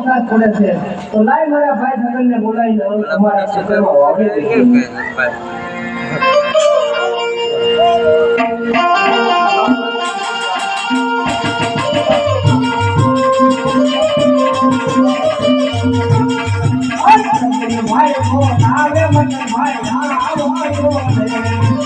વરસાદ પડે છે તો લાઈ મારા ભાઈ છગનને બોલાવીને અમારા તમારા આવે. ભાઈ ભાઈ આવો આવો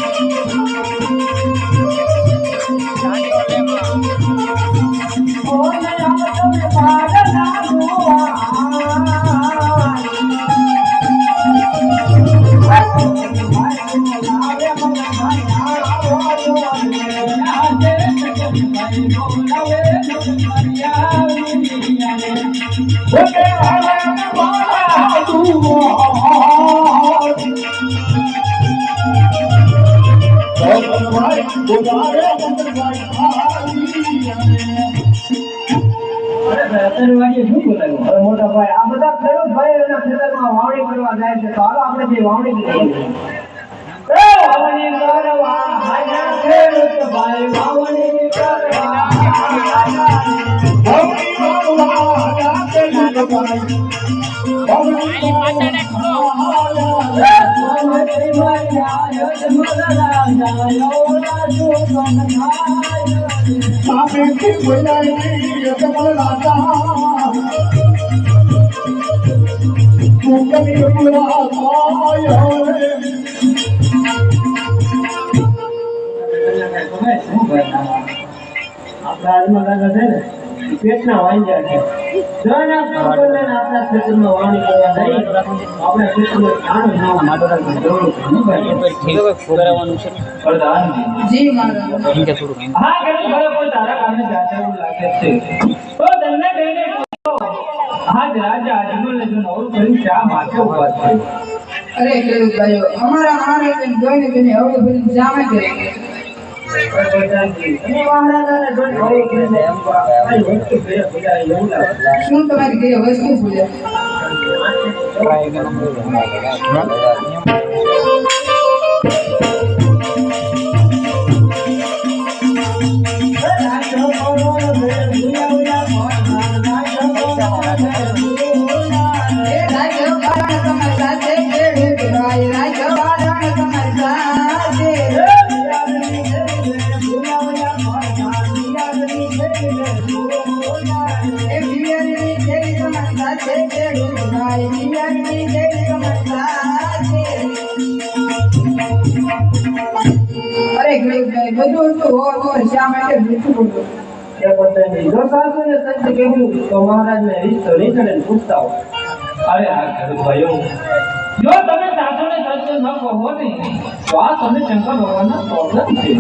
મોટા ભાઈ આ બધા ખેડૂત ભાઈ એના ખેતરમાં વાવણી કરવા જાય છે તો હાલો આપણે જે વાવણી વાવણી કરવા. વાવણી આપણા હાથમાં લાગે છે ને? પેટના વાંજા છે. જો એના છોકરાને આપણા ખેતરમાં વાવણી કરવા જઈએ, આપણા ખેતરમાં જાણ ના માટેની જરૂર છે. શું ભાઈ? પ્રધાનજી. જી મહારાજ હા ખેડૂત ભાઈઓ પણ તારા કામે જાતા એવું લાગે છે. તો તમને કહીને આજ રાજા અજમલને જો નવરું કર્યું શા માટે ઊભા છે. અરે ખેડૂત ભાઈઓ અમારા મહારાજને જોઈને તેને હવે બધી જામે કરે શું તમારી ઘરે વસ્તુ પૂજા અરે બધું વસ્તુ હોર હોર શા માટે મીઠું બોલો જો તો નહીં ચડે ને હા તમે સત્ય ન કહો ને તો આ તમે શંકર ભગવાનના સોગંદ છે.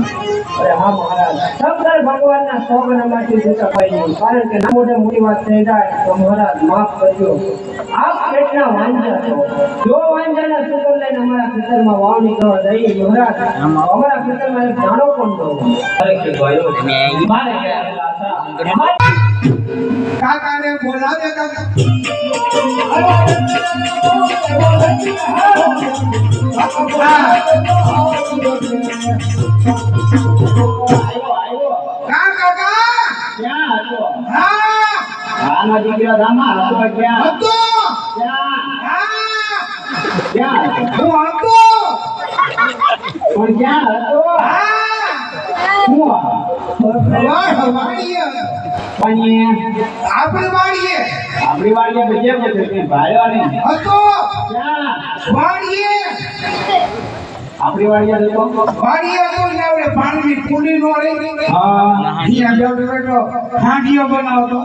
અરે હા મહારાજ. શંકર ભગવાનના સોગંદમાંથી જતા ભાઈ કારણ કે મોટે મોટી વાત થઈ જાય તો મહારાજ માફ કરજો. આપ પેટના વાંજા છો? જો વાંજાના સુગંધ લઈને અમારા ખેતરમાં વાવણી કરવા જઈએ મહારાજ અમારા ખેતરમાં એક દાણો પણ મારે હતા. કાકાને બોલાવે કાકા? હા. હતો આપણે વાડીએ હાંડીઓ બનાવતો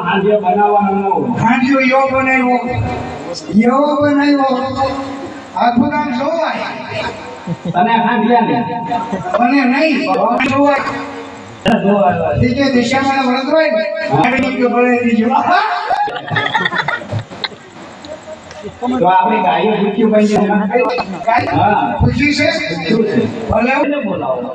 હાંજ્યો બનાવવાનો હાંડીઓ યો બનાવ્યો. એવો બનાવ્યો નામ જોવાય. તને ખાંડિયા ને. મને નહીં છે. દિશામાં વળત હોય ગાડી કે ભલે દીજો તો આપણે ગાયો પૂછ્યું ભાઈ હા. શું છે? ભલે. બોલાવો.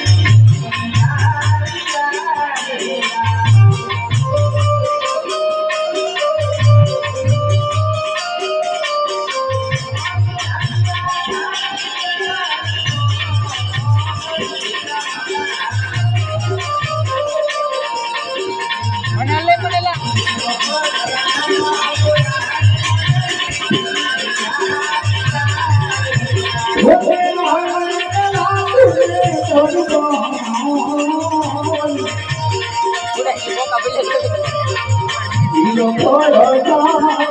যখন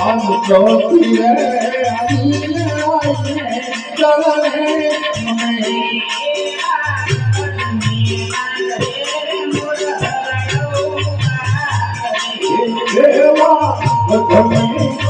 हम तो पिए अमीने चलने देवा भगवान